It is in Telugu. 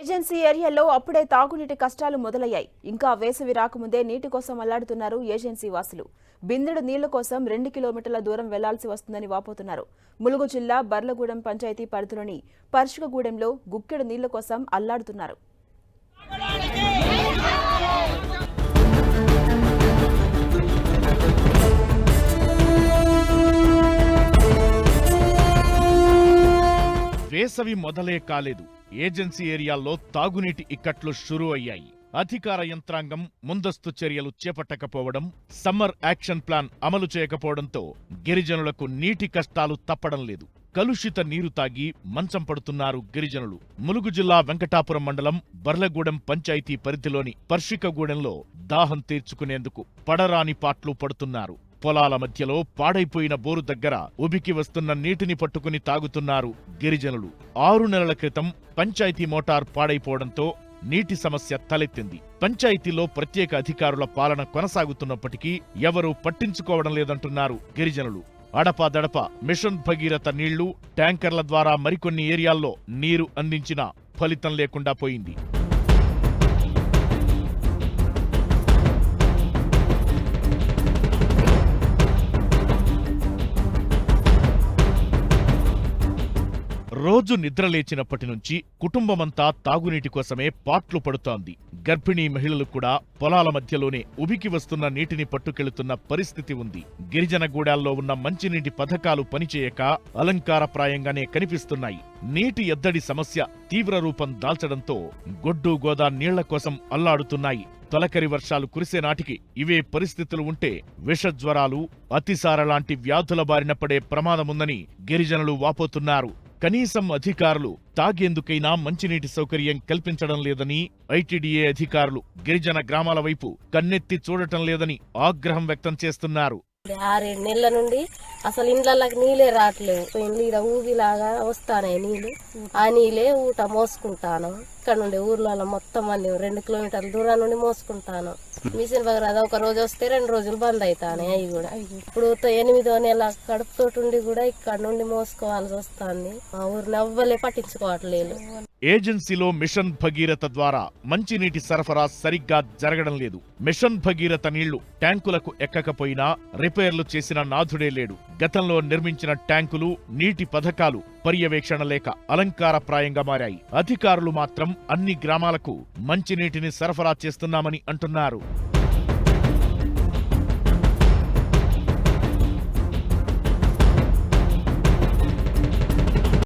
ఏజెన్సీ ఏరియాలో అప్పుడే తాగునీటి కష్టాలు మొదలయ్యాయి. ఇంకా వేసవి రాకముందే నీటి కోసం అల్లాడుతున్నారు ఏజెన్సీ వాసులు. బిందెడు నీళ్ళ కోసం రెండు కిలోమీటర్ల దూరం వెళ్ళాల్సి వస్తుందని వాపోతున్నారు. ములుగు జిల్లా బర్లగూడెం పంచాయతీ పరిధిలోని పర్షికగూడెంలో గుక్కెడు నీళ్ళ కోసం అల్లాడుతున్నారు. వేసవి మొదలే కాలేదు. ఏజెన్సీ ఏరియాల్లో తాగునీటి ఇక్కట్లు షురూ అయ్యాయి. అధికార యంత్రాంగం ముందస్తు చర్యలు చేపట్టకపోవడం సమ్మర్ యాక్షన్ ప్లాన్ అమలు చేయకపోవడంతో గిరిజనులకు నీటి కష్టాలు తప్పడం లేదు. కలుషిత నీరు తాగి మంచం పడుతున్నారు గిరిజనులు. ములుగు జిల్లా వెంకటాపురం మండలం బర్లగూడెం పంచాయతీ పరిధిలోని పర్షికగూడెంలో దాహం తీర్చుకునేందుకు పడరాని పాట్లు పడుతున్నారు. పొలాల మధ్యలో పాడైపోయిన బోరు దగ్గర ఉబికి వస్తున్న నీటిని పట్టుకుని తాగుతున్నారు గిరిజనులు. ఆరు నెలల క్రితం పంచాయతీ మోటార్ పాడైపోవడంతో నీటి సమస్య తలెత్తింది. పంచాయతీలో ప్రత్యేక అధికారుల పాలన కొనసాగుతున్నప్పటికీ ఎవరూ పట్టించుకోవడం లేదంటున్నారు గిరిజనులు. అడపాదడప మిషన్ భగీరథ నీళ్ళు ట్యాంకర్ల ద్వారా మరికొన్ని ఏరియాల్లో నీరు అందించినా ఫలితం లేకుండా పోయింది. రోజు నిద్రలేచినప్పటి నుంచి కుటుంబమంతా తాగునీటి కోసమే పాట్లు పడుతోంది. గర్భిణీ మహిళలు కూడా పొలాల మధ్యలోనే ఉబికి వస్తున్న నీటిని పట్టుకెళుతున్న పరిస్థితి ఉంది. గిరిజన గూడాల్లో ఉన్న మంచినీటి పథకాలు పనిచేయక అలంకారప్రాయంగానే కనిపిస్తున్నాయి. నీటి ఎద్దడి సమస్య తీవ్ర రూపం దాల్చడంతో గొడ్డు గోదా నీళ్ళ కోసం అల్లాడుతున్నాయి. తొలకరి వర్షాలు కురిసే నాటికి ఇవే పరిస్థితులు ఉంటే విషజ్వరాలు అతిసార లాంటి వ్యాధుల బారిన పడే ప్రమాదముందని గిరిజనులు వాపోతున్నారు. కనీసం అధికారులు తాగేందుకైనా మంచినీటి సౌకర్యం కల్పించడం లేదని ఐటీడీఏ అధికారులు గిరిజన గ్రామాల వైపు కన్నెత్తి చూడటం లేదని ఆగ్రహం వ్యక్తం చేస్తున్నారు. ఆరేడు నెలల నుండి అసలు ఇండ్లకి నీళ్ళే రావట్లేవు ఇండ్లు ఇలా ఊగిలాగా వస్తానే నీళ్ళు. ఆ నీళ్ళే ఊట మోసుకుంటాను. ఇక్కడ నుండి ఊర్లలో మొత్తం అన్ని రెండు కిలోమీటర్ల దూరం నుండి మోసుకుంటాను. మిషన్ బగర్ అది ఒక రోజు వస్తే రెండు రోజులు బంద్ అవుతానే అవి కూడా. ఇప్పుడు ఎనిమిదో నెల కడుపుతోటి ఉండి కూడా ఇక్కడ నుండి మోసుకోవాల్సి వస్తుంది. మా ఊరిని నవ్వలే పట్టించుకోవట్లేదు. ఏజెన్సీలో మిషన్ భగీరథ ద్వారా మంచినీటి సరఫరా సరిగ్గా జరగడం లేదు. మిషన్ భగీరథ నీళ్ళు ట్యాంకులకు ఎక్కకపోయినా రిపేర్లు చేసిన నాథుడే లేడు. గతంలో నిర్మించిన ట్యాంకులు నీటి పథకాలు పర్యవేక్షణ లేక అలంకారప్రాయంగా మారాయి. అధికారులు మాత్రం అన్ని గ్రామాలకు మంచినీటిని సరఫరా చేస్తున్నామని అంటున్నారు.